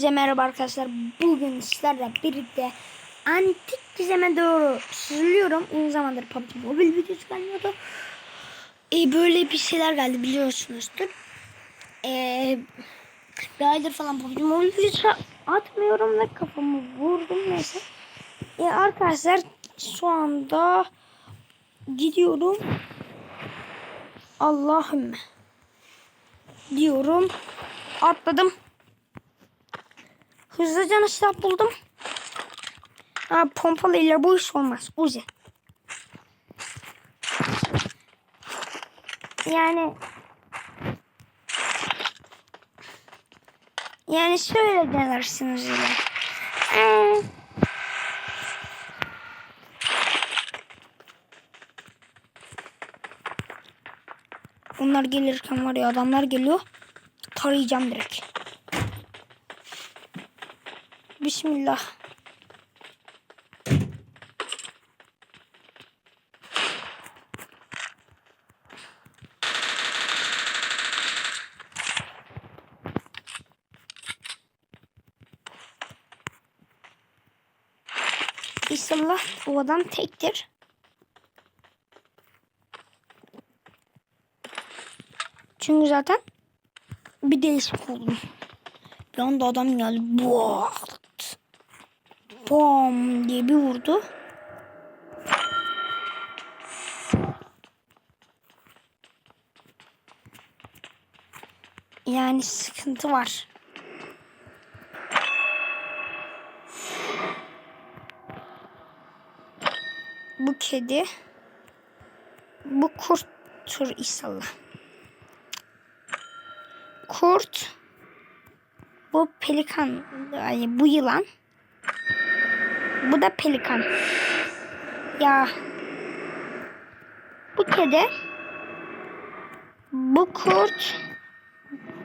Hepinize merhaba arkadaşlar. Bugün sizlerle birlikte antik gizeme doğru süzülüyorum. Uzun zamandır PUBG Mobile videosu gelmiyordu. Ee, böyle bir şeyler geldi biliyorsunuzdur. Ee, bir aydır falan PUBG Mobile videosu atmıyorum ve kafamı vurdum neyse. Ee, arkadaşlar şu anda gidiyorum. Allah'ım diyorum. Atladım. Hızlıca silah buldum. Ha, pompalıyla bu iş olmaz. Uzi. Yani yani şöyle denersiniz ile. Ee, Onlar gelirken var ya adamlar geliyor. Tarayacağım direkt. Bismillah. İnşallah o adam tektir. Çünkü zaten bir değişik oldum. Bir anda adam geldi. Boğalt. Bom diye bir vurdu. Yani sıkıntı var. Bu kedi. Bu kurttur inşallah. Kurt. Bu pelikan. Yani bu yılan. Bu da pelikan. Ya. Bu kedi. Bu kurt.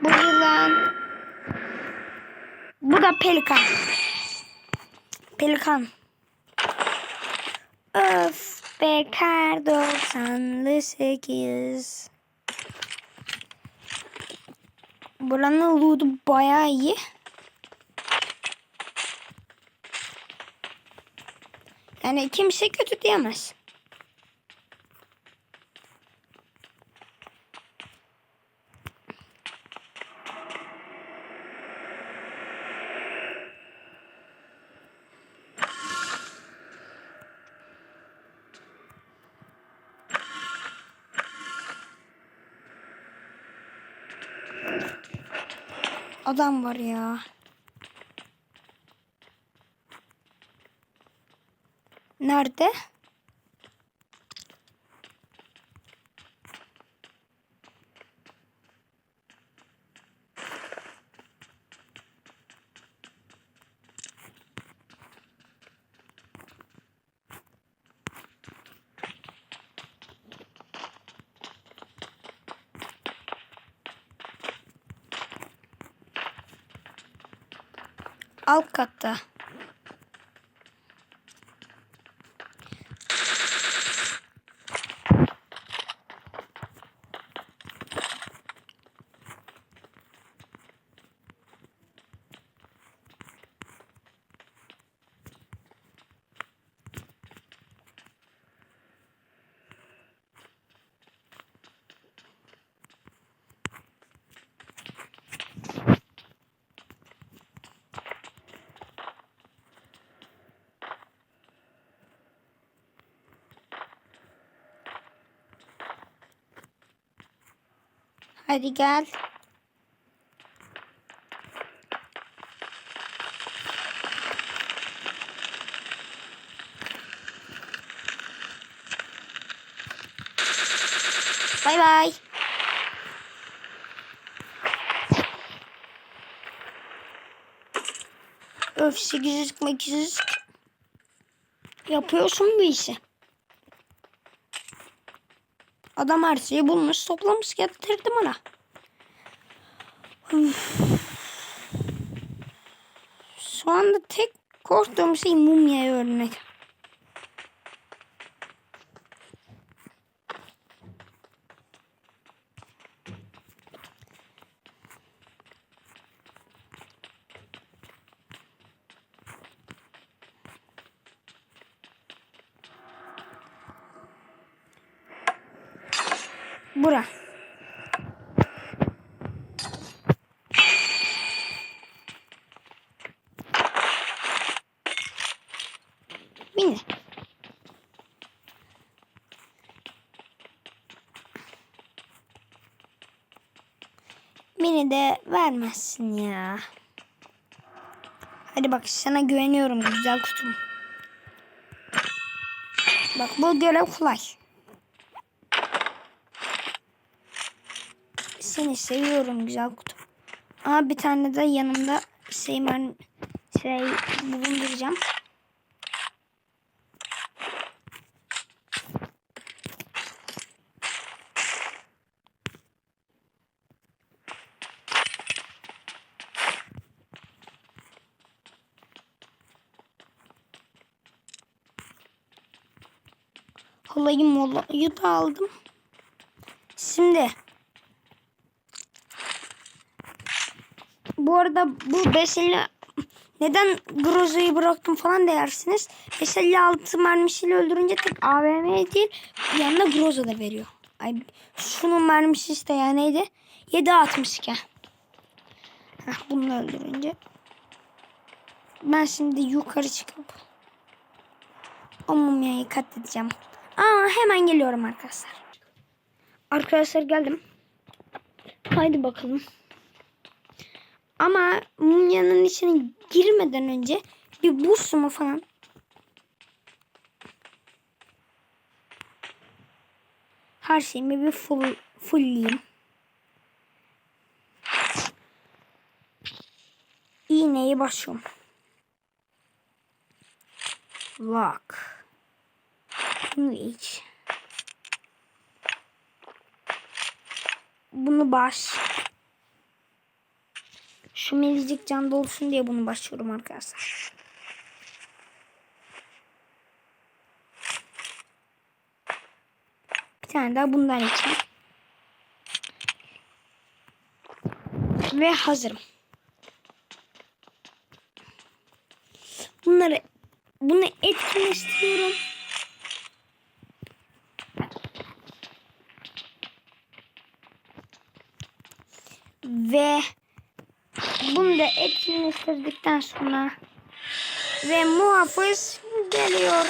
Bu yılan. Bu da pelikan. Pelikan. Öf be kar 98. Buranın loot'u bayağı iyi. Yani kimse kötü diyemez. Adam var ya. Nerede? Alt katta. Hadi gel. Bay bay. Öf 800 800 yapıyorsun bu işi. Adam her şeyi bulmuş toplamış getirdi bana. Şu anda tek korktuğum şey mumyayı örmek. Bura. Mini. Mini de vermezsin ya. Hadi bak sana güveniyorum güzel kutum. Bak bu görev kolay. Seni seviyorum güzel kutum. Ama bir tane de yanımda şey, şey bulunduracağım. Kolayı molayı da aldım. Şimdi bu arada bu 550 neden Groza'yı bıraktım falan dersiniz. 556 mermisiyle öldürünce tek AVM değil yanında Groza da veriyor. Ay şunun mermisi işte ya neydi? 7.62. Heh, bunu öldürünce. Ben şimdi yukarı çıkıp o mumyayı katledeceğim. Aa hemen geliyorum arkadaşlar. Arkadaşlar geldim. Haydi bakalım. Ama mumyanın içine girmeden önce bir buz mu falan her şeyimi bir full, fullleyeyim. İğneyi basıyorum. Lock. Bunu. Bunu baş. Şu minicik can dolsun diye bunu başlıyorum arkadaşlar. Bir tane daha bundan içeyim. Ve hazırım. Bunları bunu etkinleştiriyorum. Ve bunu da etkinleştirdikten sonra ve muhafız geliyor.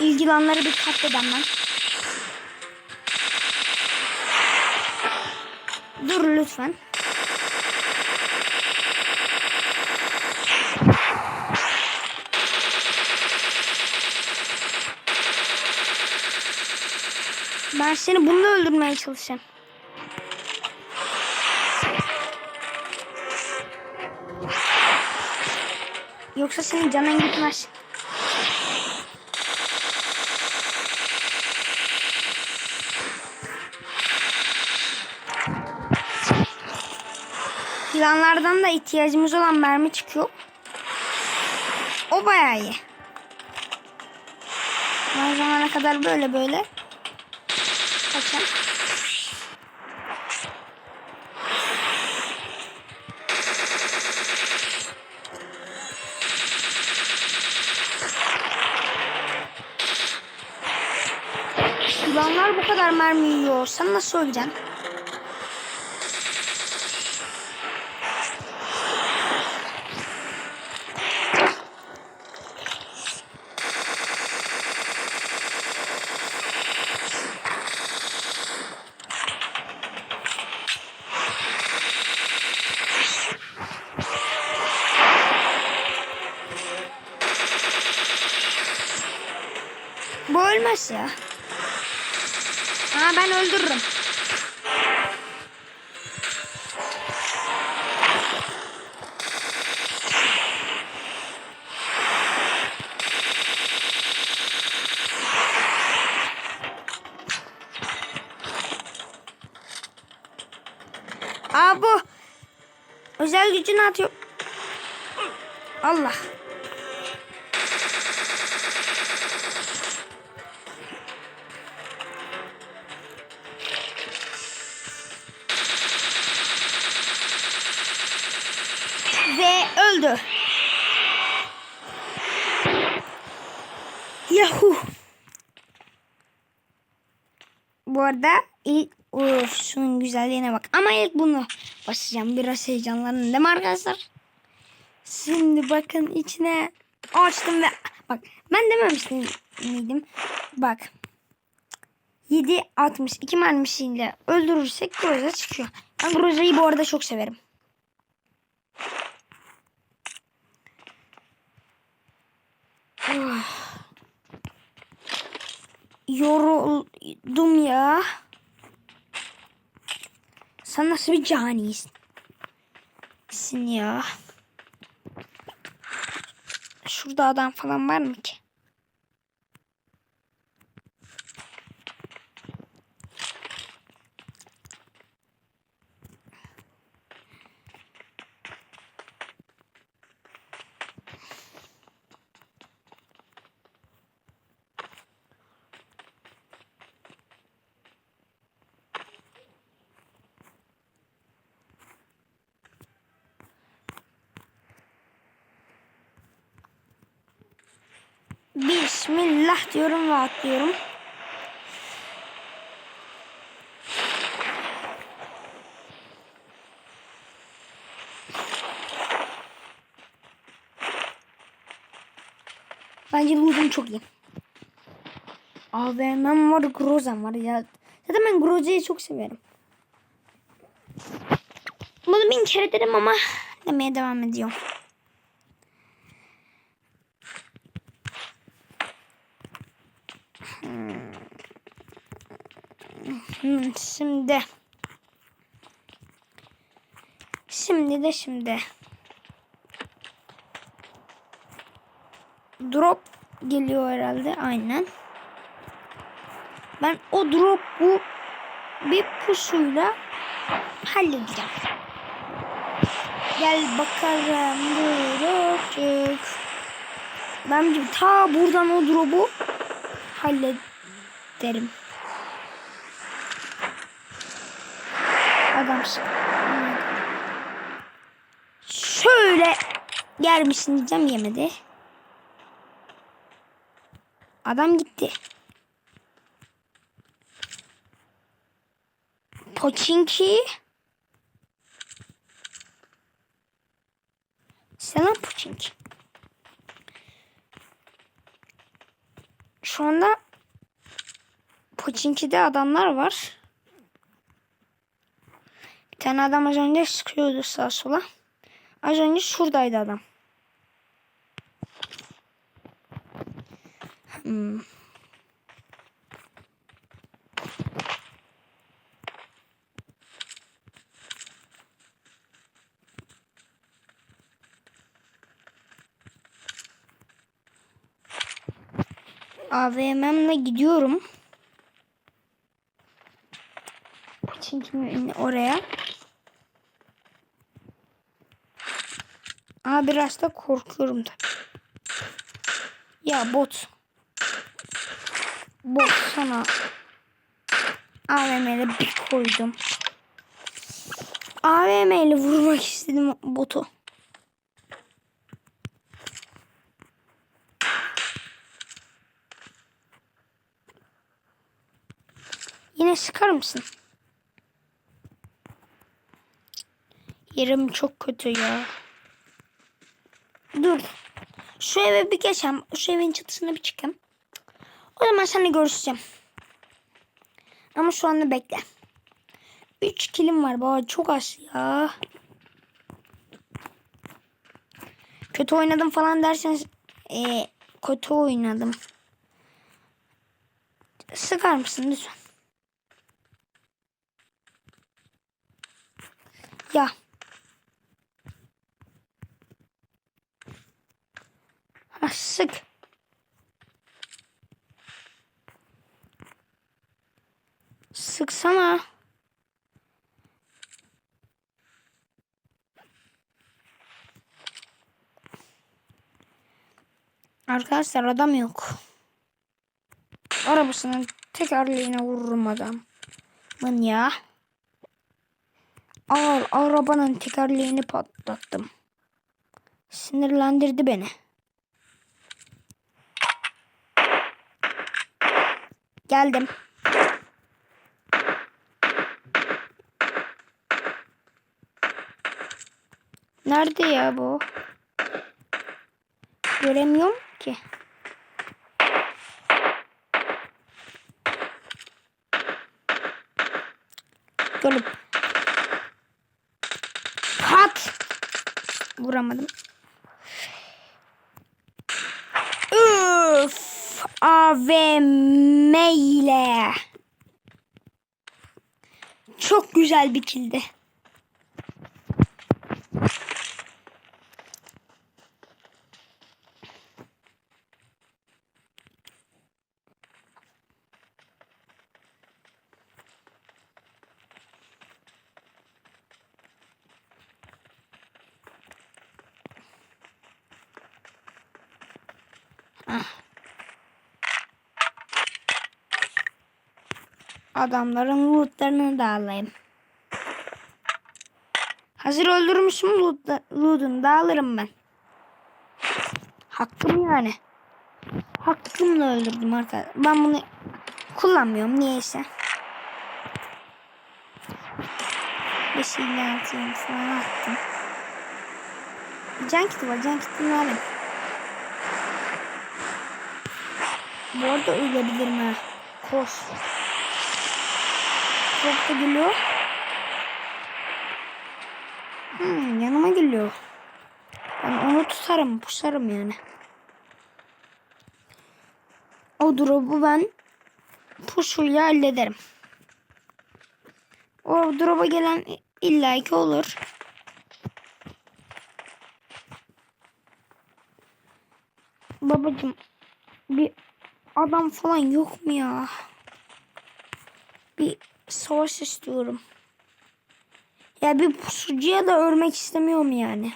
İlgilenenleri bir katledem ben. Dur lütfen. Ben seni bununla öldürmeye çalışacağım. Yoksa senin canın gitmez. Planlardan da ihtiyacımız olan mermi çıkıyor. O bayağı iyi. Ben zamana kadar böyle böyle Kaçın. Yılanlar bu kadar mermi yiyor. Sen nasıl öleceksin? Bu ölmez ya. Ha ben öldürürüm. Aa bu. Özel gücünü atıyor. Allah. öldü. Yahu. Bu arada ilk Uf, şunun güzelliğine bak. Ama ilk bunu basacağım. Biraz heyecanlanın değil mi arkadaşlar? Şimdi bakın içine açtım ve bak ben dememiştim miydim? Bak 7 62 mermisiyle öldürürsek Groza çıkıyor. Ben Groza'yı bu arada çok severim. Yoruldum ya. Sen nasıl bir canisin? Sin ya. Şurada adam falan var mı ki? Bismillah diyorum ve atlıyorum. Bence loot'um çok iyi. AVM'm var, Groza'm var ya. Zaten ben Groza'yı çok severim. Bunu bin kere dedim ama demeye devam ediyorum. Şimdi. Şimdi de şimdi. Drop geliyor herhalde aynen. Ben o drop bu bir pusuyla halledeceğim. Gel bakalım dropçuk. Ben ta buradan o drop'u hallederim. Adamsın. Şöyle yer diyeceğim yemedi. Adam gitti. Poçinki. Selam Poçinki. Şu anda Poçinki'de adamlar var. Bir tane adam az önce sıkıyordu sağa sola. Az önce şuradaydı adam. Hmm. AVM'mle gidiyorum. Çünkü oraya. Biraz da korkuyorum da. Ya bot. Bot sana. AVM'yle bir koydum. AVM ile vurmak istedim botu. Yine sıkar mısın? Yerim çok kötü ya. Dur. Şu eve bir geçem. Şu evin çatısına bir çıkayım. O zaman seninle görüşeceğim. Ama şu anda bekle. 3 kilim var baba çok az ya. Kötü oynadım falan derseniz ee, kötü oynadım. Sıkar mısın lütfen? Ya. Ha, sık. Sıksana. Arkadaşlar adam yok. Arabasının tekerleğine vururum adam. Lan ya. Al arabanın tekerleğini patlattım. Sinirlendirdi beni. Geldim. Nerede ya bu? Göremiyorum ki. Görüp. Pat. Vuramadım. AVM ile. Çok güzel bir kildi. Adamların lootlarını da alayım. Hazır öldürmüşüm loot- loot'unu da alırım ben. Hakkım yani. Hakkımla öldürdüm arkadaşlar. Ben bunu kullanmıyorum niyeyse. 5 ile 6 yıl falan attım. Can kiti var. Can kitini alayım. Bu arada ölebilirim ha. Koş. Çok da geliyor. Hmm, yanıma geliyor. Ben onu tutarım, pusarım yani. O drop'u ben pusuyla hallederim. O drop'a gelen illaki olur. Babacım bir adam falan yok mu ya? Bir savaş istiyorum. Ya bir pusucuya da örmek istemiyorum yani.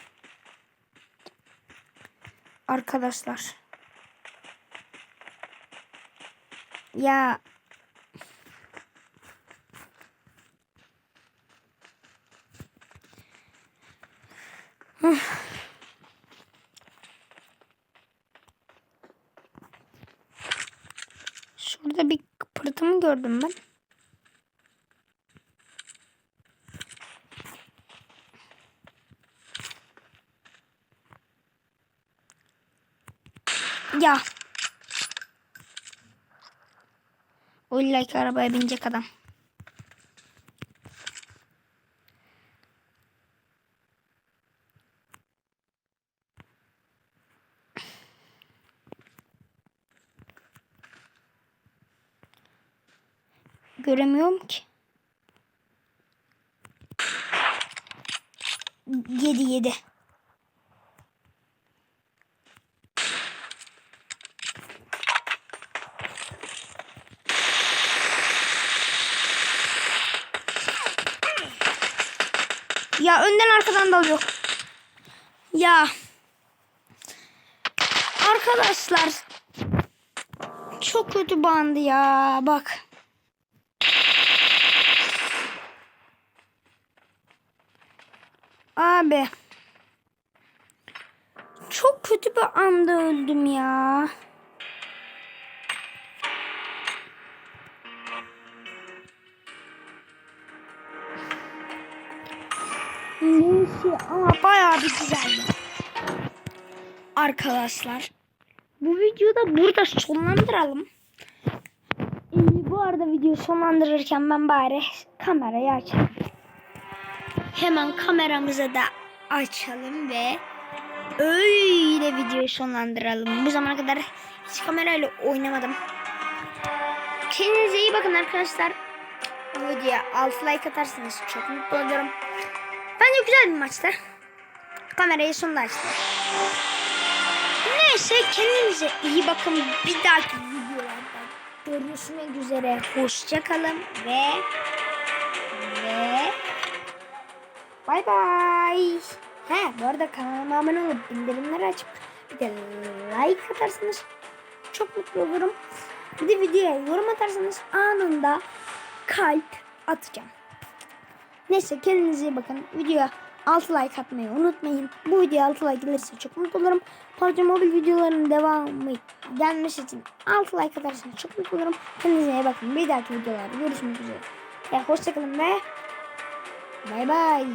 Arkadaşlar. Ya. Şurada bir kıpırtı mı gördüm ben? Ya. O illa ki arabaya binecek adam. Göremiyorum ki. Ya önden arkadan dalıyor. Ya. Arkadaşlar. Çok kötü bandı ya. Bak. Abi. Çok kötü bir anda öldüm ya. Neyse ama bayağı bir güzeldi. Arkadaşlar. Bu videoyu da burada sonlandıralım. Ee, bu arada videoyu sonlandırırken ben bari kamerayı açayım. Hemen kameramızı da açalım ve öyle videoyu sonlandıralım. Bu zamana kadar hiç kamerayla oynamadım. Kendinize iyi bakın arkadaşlar. Bu videoya 6 like atarsanız çok mutlu olurum. Bence güzel bir maçtı. Kamerayı sonunda açtım. Neyse kendinize iyi bakın. Bir dahaki videolarda görüşmek üzere. Hoşçakalın ve ve bay bay. He bu arada kanalıma abone olup bildirimleri açıp bir de like atarsanız çok mutlu olurum. Bir de videoya yorum atarsanız anında kalp atacağım. Neyse kendinize iyi bakın. Videoya 6 like atmayı unutmayın. Bu videoya 6 like gelirse çok mutlu olurum. PUBG Mobile videolarının devamı gelmesi için 6 like atarsanız çok mutlu olurum. Kendinize iyi bakın. Bir dahaki videolarda görüşmek üzere. Ya hoşçakalın ve bay bay.